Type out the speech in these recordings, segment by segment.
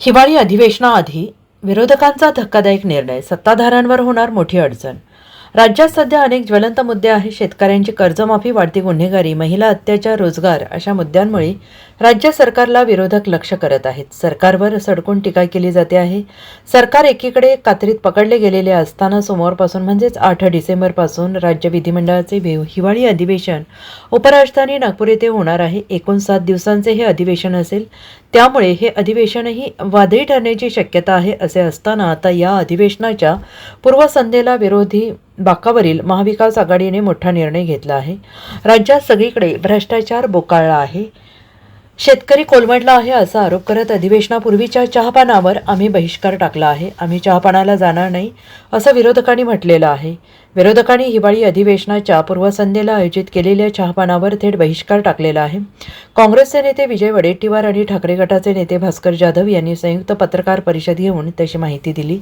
हिवाळी अधिवेशनाआधी विरोधकांचा धक्कादायक निर्णय सत्ताधाऱ्यांवर होणार मोठी अडचण. राज्यात सध्या अनेक ज्वलंत मुद्दे आहेत. शेतकऱ्यांची कर्जमाफी वाढती गुन्हेगारी महिला अत्याचार रोजगार अशा मुद्द्यांमुळे राज्य सरकारला विरोधक लक्ष करत आहेत. सरकारवर सडकून टीका केली जाते आहे. सरकार एकीकडे कात्रीत पकडले गेलेले असताना सोमवारपासून म्हणजेच आठ डिसेंबरपासून राज्य विधिमंडळाचे हिवाळी अधिवेशन उपराजधानी नागपूर येथे होणार आहे. एकूण सात दिवसांचे हे अधिवेशन असेल. त्यामुळे हे अधिवेशनही वादळी ठरण्याची शक्यता आहे असे असताना आता या अधिवेशनाच्या पूर्वसंध्येला विरोधी बाकावरील महाविकास आघाडीने मोठा निर्णय घेतला आहे. राज्यात सगळीकडे भ्रष्टाचार बोकाळला आहे. शेतकरी कोलमडला आहे असा आरोप करत अधिवेशनापूर्वीच्या चहापानावर आम्ही बहिष्कार टाकला आहे. आम्ही चहापानाला जाणार नाही असं विरोधकांनी म्हटलेलं आहे. विरोधकांनी हिवाळी अधिवेशनाच्या पूर्वसंध्येला आयोजित केलेल्या चहापानावर थेट बहिष्कार टाकलेला आहे. काँग्रेसचे नेते विजय वडेट्टीवार आणि ठाकरे गटाचे नेते भास्कर जाधव यांनी संयुक्त पत्रकार परिषद घेऊन तशी माहिती दिली.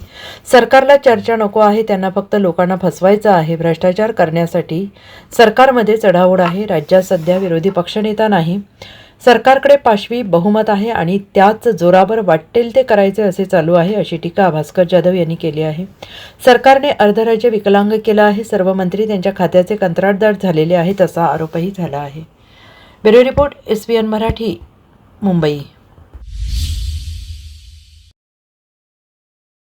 सरकारला चर्चा नको आहे त्यांना फक्त लोकांना फसवायचं आहे भ्रष्टाचार करण्यासाठी सरकारमध्ये चढाओढ आहे राज्यात सध्या विरोधी पक्षनेता नाही. सरकारकडे पाशवी बहुमत आहे आणि त्याच जोरावर वाटेल ते करायचे असे चालू आहे अशी टीका भास्कर जाधव यांनी केली आहे. सरकारने अर्धराज्य विकलांग केलं आहे. सर्व मंत्री त्यांच्या खात्याचे कंत्राटदार झालेले आहेत असा आरोपही झाला आहे. Bureau report S Marathi Mumbai.